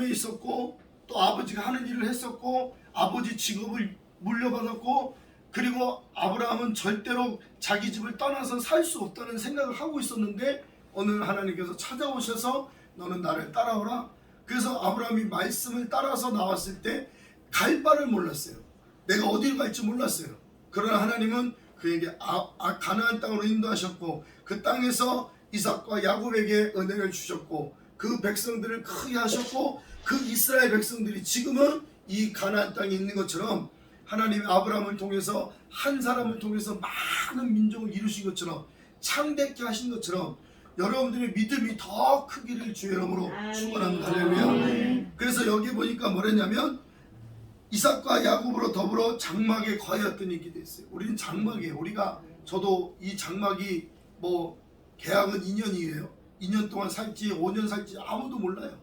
에 있었고 또 아버지가 하는 일을 했었고 아버지 직업을 물려받았고 그리고 아브라함은 절대로 자기 집을 떠나서 살 수 없다는 생각을 하고 있었는데 어느 날 하나님께서 찾아오셔서 너는 나를 따라오라. 그래서 아브라함이 말씀을 따라서 나왔을 때 갈 바를 몰랐어요. 내가 어디로 갈지 몰랐어요. 그러나 하나님은 그에게 아, 아, 가나안 땅으로 인도하셨고 그 땅에서 이삭과 야곱에게 은혜를 주셨고 그 백성들을 크게 하셨고 그 이스라엘 백성들이 지금은 이 가나안 땅에 있는 것처럼 하나님이 아브라함을 통해서 한 사람을 통해서 많은 민족을 이루신 것처럼 창대케 하신 것처럼 여러분들의 믿음이 더 크기를 주의 이름으로 축원합니다. 할렐루야. 그래서 여기 보니까 뭐랬냐면 이삭과 야곱으로 더불어 장막에 이렇게 돼 있어요. 우리는 장막이에요. 우리가 저도 이 장막이 뭐 계약은 2년이에요. 2년 동안 살지 5년 살지 아무도 몰라요.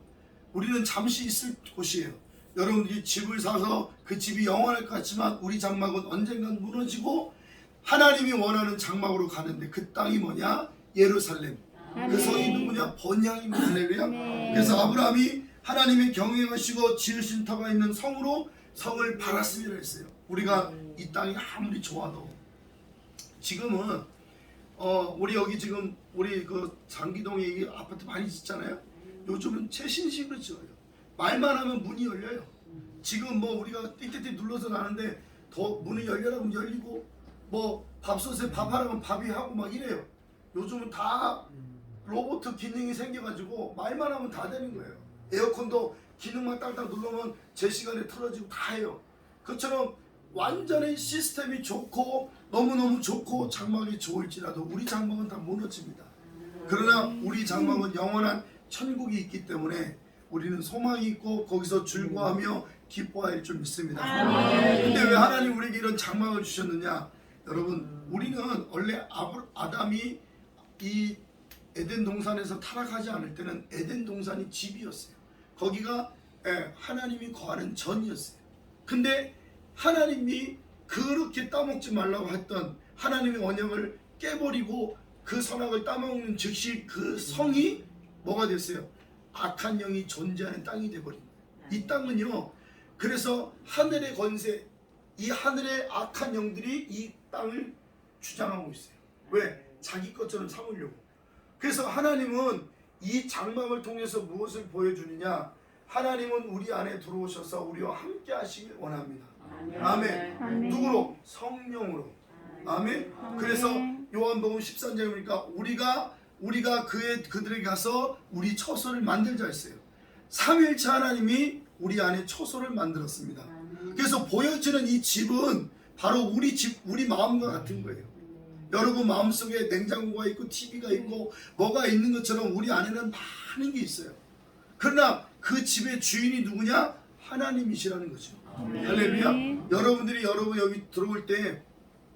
우리는 잠시 있을 곳이에요. 여러분들이 집을 사서 그 집이 영원할 것 같지만 우리 장막은 언젠간 무너지고 하나님이 원하는 장막으로 가는데 그 땅이 뭐냐? 예루살렘. 그 성이 누구냐? 번향입니다. 할렐루야. 그래서 아브라함이 하나님의 경영하시고 지으신 터가 있는 성으로 성을 팔았으리라 했어요. 우리가 이 땅이 아무리 좋아도 지금은 어 우리 여기 지금 우리 그 장기동에 이 아파트 많이 짓잖아요. 요즘은 최신식으로 지어요. 말만 하면 문이 열려요. 지금 뭐 우리가 띠띠띠 눌러서 나는데 더 문이 열려라면 열리고 뭐 밥솥에 밥 하라면 밥이 하고 막 이래요. 요즘은 다 로봇 기능이 생겨가지고 말만 하면 다 되는 거예요. 에어컨도 기능만 딱딱 누르면 제 시간에 틀어지고 다 해요. 그처럼 완전히 시스템이 좋고 너무너무 좋고 장막이 좋을지라도 우리 장막은 다 무너집니다. 그러나 우리 장막은 영원한 천국이 있기 때문에 우리는 소망이 있고 거기서 즐거워하며 기뻐할 줄 믿습니다. 근데 왜 하나님 우리에게 이런 장막을 주셨느냐? 여러분, 우리는 원래 아담이 이 에덴 동산에서 타락하지 않을 때는 에덴 동산이 집이었어요. 거기가 예, 하나님이 거하는 전이었어요. 근데 하나님이 그렇게 따먹지 말라고 했던 하나님의 언약을 깨버리고 그 선악을 따먹는 즉시 그 성이 뭐가 됐어요? 악한 영이 존재하는 땅이 돼버린 거예요. 이 땅은요. 그래서 하늘의 권세, 이 하늘의 악한 영들이 이 땅을 주장하고 있어요. 왜? 자기 것처럼 삼으려고. 그래서 하나님은 이 장막을 통해서 무엇을 보여주느냐? 하나님은 우리 안에 들어오셔서 우리와 함께 하시길 원합니다. 아멘. 아멘. 누구로? 성령으로. 아멘. 그래서 요한복음 13장에 보니까 우리가 우리가 그의 그들에게 가서 우리 처소를 만들자 했어요. 삼일체 하나님이 우리 안에 처소를 만들었습니다. 그래서 보여지는 이 집은 바로 우리 집, 우리 마음과 같은 거예요. 여러분 마음속에 냉장고가 있고 TV가 있고 뭐가 있는 것처럼 우리 안에는 많은 게 있어요. 그러나 그 집의 주인이 누구냐? 하나님이시라는 거죠. 할렐루야. 여러분들이 여러분 여기 들어올 때